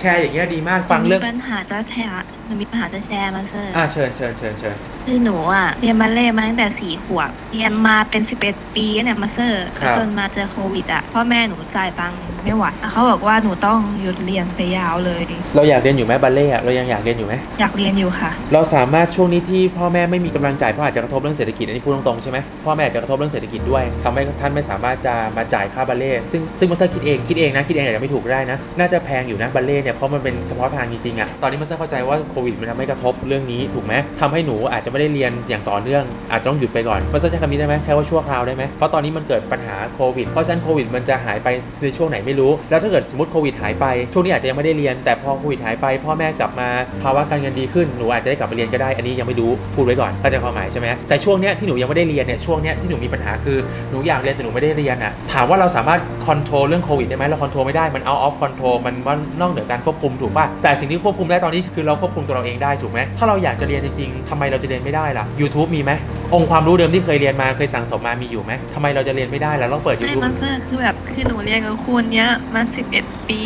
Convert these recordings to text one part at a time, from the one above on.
แชร์อย่างเงี้ยดีมากฟังเรื่องมีปัญหาจะแชร์หนูมีปัญหาจะแชร์มาเซอร์อ่าเชิญเชิญเชิญเชิญคือหนูอะเรียนบัลเล่ต์มาตั้งแต่สี่ขวบเรียนมาเป็นสิบเอ็ดปีเนี่ยมาเซอร์ครับจนมาเจอโควิดอะพ่อแม่หนูจ่ายตังค์ ไม่ไหวแล้วเขาบอกว่าหนูต้องหยุดเรียนไปยาวเลย เราอยากเรียนอยู่ไหมบัลเล่ต์อะเรายังอยากเรียนอยู่ไหมอยากเรียนอยู่ค่ะ เราสามารถช่วงนี้ที่พ่อแม่ไม่มีกำลังจ่ายเพราะอาจจะกระทบเรื่องเศรษฐกิจอันนี้พูดตรงๆใช่ไหมพ่อแม่อาจจะกระทบเรื่องเศรษฐกิจด้วยทำให้ท่านไม่สามารถจะมาจ่ายค่าบัลเล่ต์ซึ่งซึ่งมาสเตอร์คิดเองคิดเองนะคิดเองอาจจะไม่ถูกก็ได้นะน่าจะแพงอยู่นะบัลเล่ต์เนี่ยเพราะมันเป็นเฉพาะทางจริงๆอะตอนนี้มาสเตอร์เข้าใจว่าโควิดมันทำให้กระทบเรื่องนี้ถูกไหมทำให้หนูอาจจะไม่ได้เรียนอย่างต่อเนื่องอาจจะต้องหยุดไปก่อนมาสเตอร์ใช้คำนี้ได้ไหมใช้ว่าชั่วคราวได้ไหมเพราะตอนนี้มันเกิดปัญหาโควิดเพราะฉะนั้นโควิดมันจะหายไปในช่วงไหนไม่รู้ แล้วถ้าเกิดสมมติโควิดหายไปช่วงนี้อาจจะยังไม่ได้เรียน แต่พอโควิดหายไปพ่อแม่กลับมาภาวะการเงินดีขึ้นหนูอาจจะได้กลับไปเรียนก็ได้อันนี้ยังไม่รู้พูดไว้ก่อนเข้าใจความหมายใช่ไหมแต่ช่วงเนี้ยที่หนูยังไม่ได้เรียนเนี่ยช่วงเนี้ยที่หนูมีปัญหาคือหนูอยากเรียนแต่หนูไม่ได้เรียนอะถามว่าเราสามารถคอนโทรลเรื่องโควิดได้ไหมเราคอนโทรลไม่ได้มัน out of control มันมันนอกเหนือการควบคุมถูกป่ะแต่สิ่งที่ควบคุมได้ตอนนี้คือเราควบคุมตัวเราเองได้ถูกไหมถ้าเราอยากจะเรียนจริงๆทำไมเราจะเรียนไม่ได้ล่ะ YouTube มีไหมองค์ความรู้เดิมที่เคยเรียนมาเคยสั่งสมมามีอยู่ไหมทำไมเราจะเรียนไม่ได้ล่ะต้องเปิด ไม่ YouTube มาสเตอร์คือแบบคือหนูเรียนกับครูเนี้ยมาสิบเอ็ดปี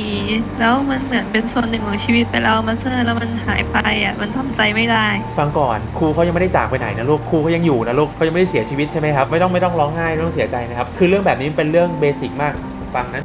แล้วมันเหมือนเป็นส่วนหนึ่งของชีวิตไปแล้วมาสเตอร์แล้วมันหายไปอะมันทำใจไม่ได้ ฟังก่อนครูเขายังไม่ได้จากไปไหนนะลูกครูเขายังอยู่นะลูกเขายังไม่ได้เสียชีวิตใช่ไหมครับไม่ต้องไม่ต้องร้องไห้ไม่ต้องเสียใจนะครับคือเรื่องแบบนี้มันเป็นเรื่องเบสิกมากฟังนะ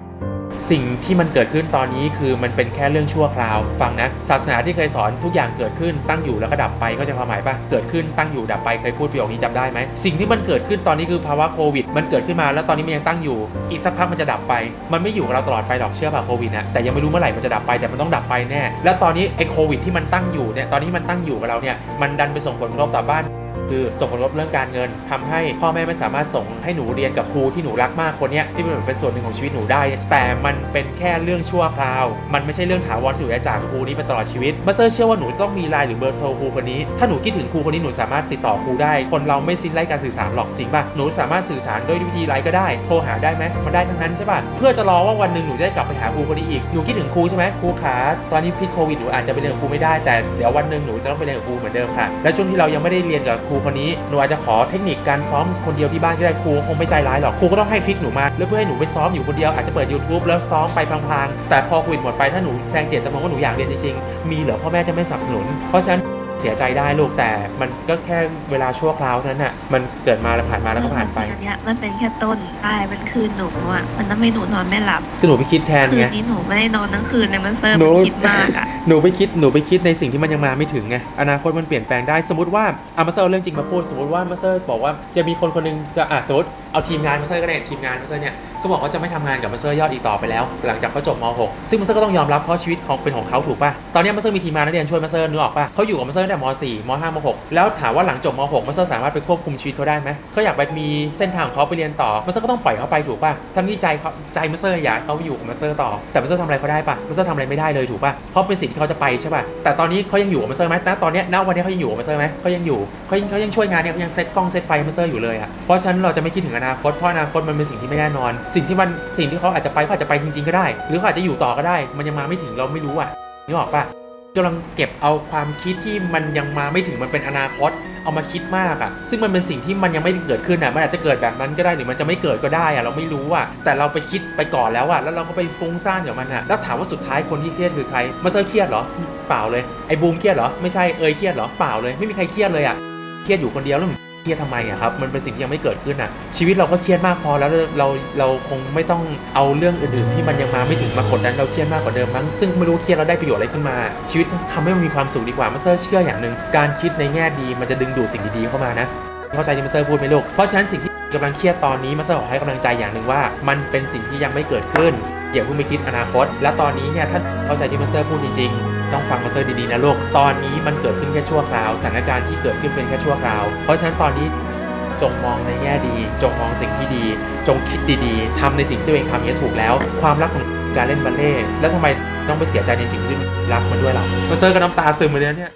สิ่งที่มันเกิดขึ้นตอนนี้คือมันเป็นแค่เรื่องชั่วคราว ฟังนะ ศาสนาที่เคยสอนทุกอย่างเกิดขึ้นตั้งอยู่แล้วก็ดับไปก็จะความหมายปะเกิดขึ้นตั้งอยู่ดับไปเคยพูดประโยคนี้จำได้ไหมสิ่งที่มันเกิดขึ้นตอนนี้คือภาวะโควิด มันเกิดขึ้นมาแล้วตอนนี้มันยังตั้งอยู่ อีกสักพักมันจะดับไป มันไม่อยู่กับเราตลอดไปหรอกเชื่อป่ะโควิดนะแต่ยังไม่รู้เมื่อไหร่มันจะดับไปแต่มันต้องดับไปแน่ แล้วตอนนี้ไอ้โควิดที่มันตั้งอยู่เนี่ยตอนนี้มันตั้งอยู่กับเราเนี่ยมันดันไปส่งผลกระทบต่อบ้าน คือส่งผลกรบเรื่องการเงินทำให้พ่อแม่ไม่สามารถส่งให้หนูเรียนกับครูที่หนูรักมากคนนี้ที่มันเป็นส่วนหนึ่งของชีวิตหนูได้ แต่มันเป็นแค่เรื่องชั่วคราว มันไม่ใช่เรื่องถาวรที่หนูจะจากครูนี้ไปตลอดชีวิตมาเตอร์เชื่อว่าหนูต้องมีไลน์หรือเบอร์โทรครูคนนี้ ถ้าหนูคิดถึงครูคนนี้หนูสามารถติดต่อครูได้ คนเราไม่สิ้นไร้การสื่อสารหรอกจริงป่ะหนูสามารถสื่อสารด้วยวิธีไลน์ก็ได้โทรหาได้ไหมมันได้ทั้งนั้นใช่ป่ะเพื่อจะรอว่าวันหนึ่งหนูจะได้กลับไปหาครูคนนี้อีกหนูคิดถึงครูใช่ไหมครูขาตอนนี้พิษโควิดหนูอาจจะไปเรียนกับครูไม่ได้แต่เดี๋ยววันหนึ่งหนูจะต้องไปเรียนกับครูเหมือนเดิมค่ะและช่วงที่เรายังไม่ได้เรียนกับครูคนนี้หนูอาจจะขอเทคนิคการซ้อมคนเดียวที่บ้านก็ได้ครูคงไม่ใจร้ายหรอกครูก็ต้องให้ทริคหนูมาแล้วเพื่อให้หนูไปซ้อมอยู่คนเดียวอาจจะเปิด YouTube แล้วซ้อมไปพลางๆแต่พอโควิดหมดไปถ้าหนูแซงเจตจำนงว่าหนูอยากเรียนจริงๆมีเหรอพ่อแม่จะไม่สนับสนุนเพราะฉะนั้น เสียใจได้ลูกแต่มันก็แค่เวลาชั่วคราวเท่านั้นน่ะมันเกิดมาแล้วผ่านมาแล้วก็ผ่านไปอันเนี้ยมันเป็นแค่ต้นใช่มันคืนหนูอะมันทำให้หนูนอนไม่หลับคือหนูไปคิดแทนคืไงนนี้หนูไม่ได้นอนทั้งคืนเลยมันเซิร์ฟหนูมันคิดมากอะหนูไปคิดหนูไปคิดในสิ่งที่มันยังมาไม่ถึงไงอนาคตมันเปลี่ยนแปลงได้สมมติว่าอามาเซอร์เอาเรื่องจริงมาพูดสมมติว่ามาเซอร์บอกว่าจะมีคนคนหนึงจะอะสมมติ เอาทีมงานมาเซอร์ก็ได้ทีมงานมาเซอร์เนี่ยเขาบอกว่าจะไม่ทำงานกับมาเซอร์ยอดอีกต่อไปแล้ว หลังจากเขาจบม .6 ซึ่งมาเซอร์ก็ต้องยอมรับเพราะชีวิตของเป็นของเขาถูกป่ะตอนนี้มาเซอร์มีทีมงานนักเรียนช่วยมาเซอร์นึกออกป่ะเขาอยู่กับมาเซอร์ตั้งแต่ม .4 ม .5 ม .6 แล้วถามว่าหลังจบม .6 มาเซอร์สามารถไปควบคุมชีวิตเขาได้ไหมเขาอยากไปมีเส้นทางของเขาไปเรียนต่อมาเซอร์ก็ต้องปล่อยเขาไปถูกป่ะทั้งที่ใจเขาใจมาเซอร์อยากให้เขาอยู่กับมาเซอร์ต่อ แต่มาเซอร์ทำอะไรเขาได้ป่ะมาเซอร์ทำอะไรไม่ได้เลยถูกป่ะเพราะเป็นสิ่งที่เขาจะไปใช่ป่ะแต่ตอนนี้เขายังอยู่กับมาเซอร์ไหมณตอนนี้ณวันนี้เขายังอยู่กับมาเซอร์ไหมเขายังอยู่เขายังเขายังช่วยงานเนี่ยเขายังเซตกล้องเซตไฟมาเซอร์อยู่เลยอะเพราะฉะนั้นเราจะไม่คิดถึงอนาคตเพราะอนาคตมันเป็นสิ่งที่ไม่แน่นอน สิ่งที่มันสิ่งที่เขาอาจจะไปเขาอาจจะไปจริง ๆก็ได้ หรือเขาอาจจะอยู่ต่อก็ได้ มันยังมาไม่ถึงเราไม่รู้อะนึกออกปะกำลังเก็บเอาความคิดที่มันยังมาไม่ถึงมันเป็นอนาคตเอามาคิดมากอะ่ะ ซึ่งมันเป็นสิ่งที่มันยังไม่เกิดขึ้นอะ มันอาจจะเกิดแบบนั้นก็ได้หรือมันจะไม่เกิดก็ได้อะ เราไม่รู้อะ แต่เราไปคิดไปก่อนแล้วอะ แล้วเราก็ไปฟุ้งซ่านกับมันอะ แล้วถามว่าสุดท้ายคนที่เครียดคือใคร มาเซอร์เครียดเหรอ เปล่าเลย ไอ้บูมเครียดเหรอ ไม่ใช่ เอยเครียดเหรอ เปล่าเลย ไม่มีใครเครียดเลยอะ เครียดอยู่คนเดียวแล้ว เครียดทำไมอะครับมันเป็นสิ่งที่ยังไม่เกิดขึ้นอะชีวิตเราก็เครียดมากพอแล้วเราเราคงไม่ต้องเอาเรื่องอื่น ๆ ที่มันยังมาไม่ถึงมากดดันเราเครียดมากกว่าเดิมมั้งซึ่งไม่รู้เครียดเราได้ประโยชน์อะไรขึ้นมา ชีวิตทำให้มันมีความสุขดีกว่ามาเซอร์เชื่ออย่างหนึ่งการคิดในแง่ดีมันจะดึงดูดสิ่งดีๆเข้ามานะเข้าใจที่มาเซอร์พูดไหมลูกเพราะฉะนั้นสิ่งที่กำลังเครียดตอนนี้มาเซอร์ขอให้กำลังใจอย่างหนึ่งว่า มันเป็นสิ่งที่ยังไม่เกิดขึ้นอย่าเพิ่งไปคิดอนาคต และตอนนี้เนี่ยถ้าเข้าใจที่มาเซอร์พูดจริงๆ ต้องฟังมาเซอร์ดีๆนะลูกตอนนี้มันเกิดขึ้นแค่ชั่วคราวสถานการณ์ที่เกิดขึ้นเป็นแค่ชั่วคราว เพราะฉะนั้นตอนนี้จงมองในแง่ดี จงมองสิ่งที่ดี จงคิดดีๆทำในสิ่งที่ตัวเองทำเนี่ยถูกแล้ว ความรักของการเล่นบัลเล่แล้วทำไมต้องไปเสียใจในสิ่งที่รักมันด้วยล่ะมาเซอร์ก็น้ำตาซึมเลยเนี่ย